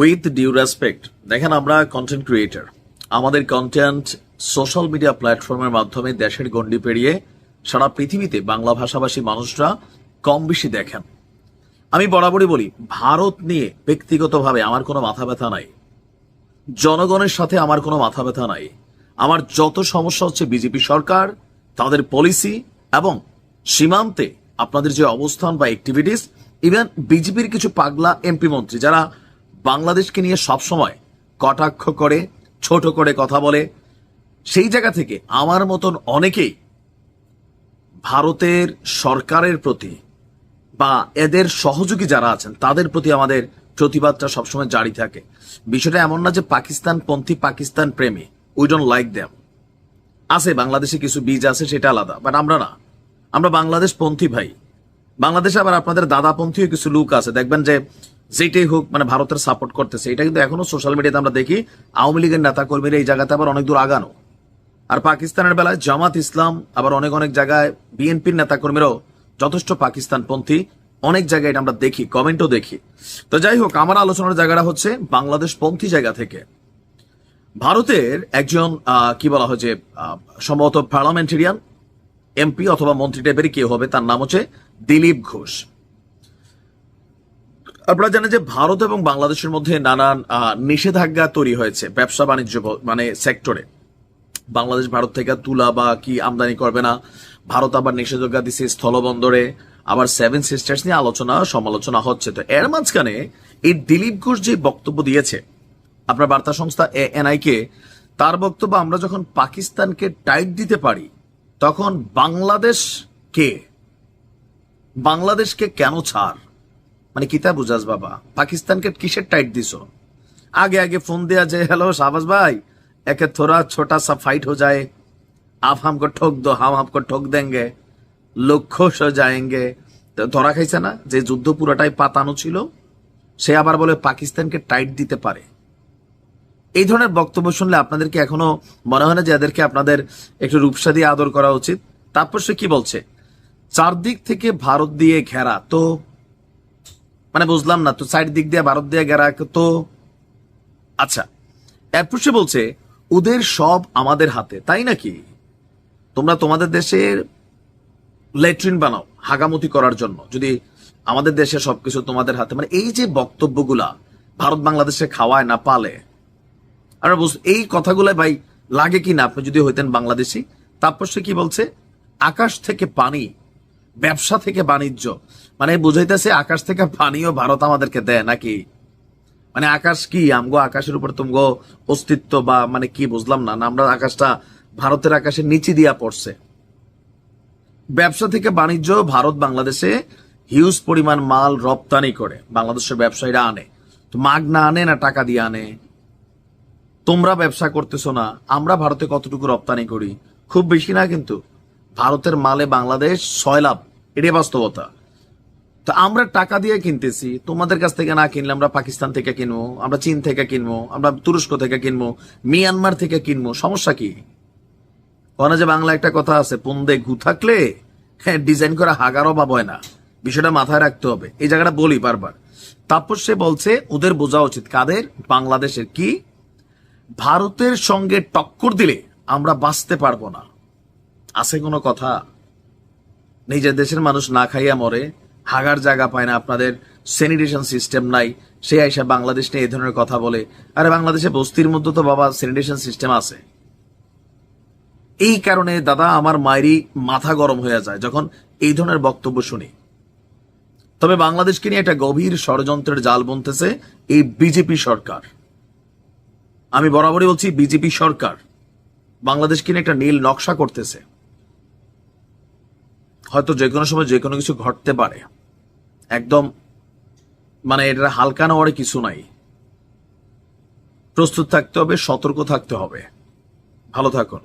With due respect দেখেন আমরা content creator আমাদের কন্টেন্ট সোশ্যাল মিডিয়া প্ল্যাটফর্মের মাধ্যমে দেশের গণ্ডি পেরিয়ে সারা পৃথিবীতে বাংলা ভাষাভাষী মানুষরা কম বেশি দেখেন। আমি বরাবরই বলি, ভারত নিয়ে ব্যক্তিগতভাবে আমার কোনো মাথা ব্যথা নাই। জনগণের সাথে আমার কোনো মাথা ব্যথা নাই। আমার যত সমস্যা হচ্ছে বিজেপি সরকার, তাদের পলিসি এবং সীমান্তে আপনাদের যে অবস্থান বা অ্যাক্টিভিটিস ইভেন বিজেপির কিছু পাগলা এমপি মন্ত্রী, যারা বাংলাদেশকে নিয়ে সবসময় কটাক্ষ করে, ছোট করে কথা বলে। সেই জায়গা থেকে আমার মতন অনেকেই ভারতের সরকারের প্রতি বা এদের সহযোগী যারা আছেন, তাদের প্রতি আমাদের প্রতিবাদটা সবসময় জারি থাকে। বিষয়টা এমন না যে পাকিস্তান পন্থী, পাকিস্তান প্রেমী। উই ডোন্ট লাইক দ্যাম আছে, বাংলাদেশে কিছু বীজ আছে, সেটা আলাদা বাট আমরা না। আমরা বাংলাদেশ পন্থী ভাই। বাংলাদেশে আবার আপনাদের দাদাপন্থীও কিছু লোক আছে। দেখবেন যে যেটাই হোক মানে ভারতের সাপোর্ট করতেছে। এটা কিন্তু এখনও সোশ্যাল মিডিয়াতে আমরা দেখি, আওয়ামী লীগের নেতা কর্মীরা এই জায়গাতে আবার অনেক দূর আগানো। আর পাকিস্তানের বেলায় জামাত ইসলাম, আবার অনেক অনেক জায়গায় বিএনপির নেতাকর্মীরাও যথেষ্ট পাকিস্তানপন্থী। অনেক জায়গায় এটা আমরা দেখি কমেন্টও দেখি। তো যাই হোক, আমার আলোচনার জায়গাটা হচ্ছে বাংলাদেশ পন্থী জায়গা থেকে। ভারতের একজন কি বলা হয় যে সম্ভবত পার্লামেন্টেরিয়ান এমপি অথবা মন্ত্রী টাইপেরই কেউ হবে, তার নাম হচ্ছে দিলীপ ঘোষ। আপনারা জানেন যে ভারত এবং বাংলাদেশের মধ্যে নানান নিষেধাজ্ঞা তৈরি হয়েছে ব্যবসা বাণিজ্য মানে সেক্টরে বাংলাদেশ, ভারত থেকে তুলা বা কি আমদানি করবে না। ভারত আবার নিষেধাজ্ঞা দিছে স্থলবন্দরে। আবার সেভেন সিস্টার্স নিয়ে আলোচনা, সমালোচনা হচ্ছে। তো এর মাঝখানে এই দিলীপ ঘোষ যে বক্তব্য দিয়েছে, আপনার বার্তা সংস্থা এনআই কে, তার বক্তব্য আমরা যখন পাকিস্তানকে টাইট দিতে পারি, তখন বাংলাদেশ কে বাংলাদেশকে কেন ছাড়? মানে কিতা বুঝাস বাবা? পাকিস্তানকে কিসের টাইট দিস আগে আগে ফোন দেয়া যে হ্যালো শাহবাজ ভাই, একে থোড়া ছোটা সা ফাইট হো যায়। আপ हमको ঠোক দো, হাম আপকে ठोक देंगे লোক খুশ হয়ে যায়ঙ্গে। ধরা খাইছে না? যে যুদ্ধ পুরাটাই পাতানো ছিল, সে আবার বলে, পাকিস্তানকে টাইট দিতে পারে। এই ধরনের বক্তব্য শুনলে আপনাদেরকে এখনও মনে হয় না যে এদেরকে আপনাদের একটু রূপসা দিয়ে আদর করা উচিত। তারপর সে কি বলছে? চারদিক থেকে ভারত দিয়ে ঘেরা, তো মানে বুঝলাম না, তো চারদিক দিয়ে, ভারত দিয়ে ঘেরা তো আচ্ছা। এরপর সে বলছে, ওদের সব আমাদের হাতে, তাই নাকি? তোমরা তোমাদের দেশের লেট্রিন বানাও, হাগামতি করার জন্য। যদি আমাদের দেশে সবকিছু তোমাদের হাতে মানে এই যে বক্তব্যগুলা ভারত বাংলাদেশে খাওয়ায় না, পালে বুঝ এই কথাগুলো ভাই লাগে কি না? আপনি যদি হইতেন বাংলাদেশি তারপর সে কি বলছে? আকাশ থেকে পানি ব্যবসা থেকে বাণিজ্য। মানে বুঝাইতেছে আকাশ থেকে পানিও ভারত আমাদেরকে দেয় নাকি? মানে আকাশ কি? আমগো আকাশের উপর তুমগো অস্তিত্ব বা মানে কি বুঝলাম না আমরা আকাশটা ভারতের আকাশের নিচে দিয়া পড়ছে। ব্যবসা থেকে বাণিজ্য ভারত বাংলাদেশে হিউজ পরিমাণ মাল রপ্তানি করে, বাংলাদেশের ব্যবসায়ীরা আনে। তো মাগ না আনে না টাকা দিয়ে আনে? তোমরা ব্যবসা করতেছো না, আমরা ভারতে কতটুকু রপ্তানি করি? খুব বেশি না কিন্তু। ভারতের মালে বাংলাদেশ ছয় লাভ এটাই বাস্তবতা। তো আমরা টাকা দিয়ে কিনতেছি, তোমাদের কাছ থেকে না কিনলে আমরা পাকিস্তান থেকে কিনবো, আমরা চীন থেকে কিনবো, আমরা তুরস্ক থেকে কিনবো, মিয়ানমার থেকে কিনবো, সমস্যা কি? ওখানে যে বাংলা একটা কথা আছে, পুন্দে গু থাকলে হ্যাঁ ডিজাইন করা হাগারও বা বয় না। বিষয়টা মাথায় রাখতে হবে। এই জায়গাটা বলি বারবার। তারপর সে বলছে, ওদের বোঝা উচিত কাদের? বাংলাদেশের কি? ভারতের সঙ্গে টক্কর দিলে আমরা বাঁচতে পারব না। আছে কোনো কথা? নিজের দেশের মানুষ না খাইয়া মরে, হাগার জায়গা পায় না, আপনাদের স্যানিটেশন সিস্টেম নাই সে আইসা বাংলাদেশ নিয়ে এই ধরনের কথা বলে। আরে বাংলাদেশে বস্তির মধ্যে তো বাবা স্যানিটেশন সিস্টেম আছে। এই কারণে দাদা, আমার মায়েরই মাথা গরম হয়ে যায় যখন এই ধরনের বক্তব্য শুনি। তবে বাংলাদেশকে নিয়ে একটা গভীর ষড়যন্ত্রের জাল বুনতেছে এই বিজেপি সরকার। আমি বরাবরই বলছি বিজেপি সরকার বাংলাদেশকে নিয়ে একটা নীল নকশা করতেছে। হয়তো যে কোনো সময় যে কোনো কিছু ঘটতে পারে। একদম মানে এটা হালকা নেওয়ার কিছু নাই। প্রস্তুত থাকতে হবে, সতর্ক থাকতে হবে। ভালো থাকুন।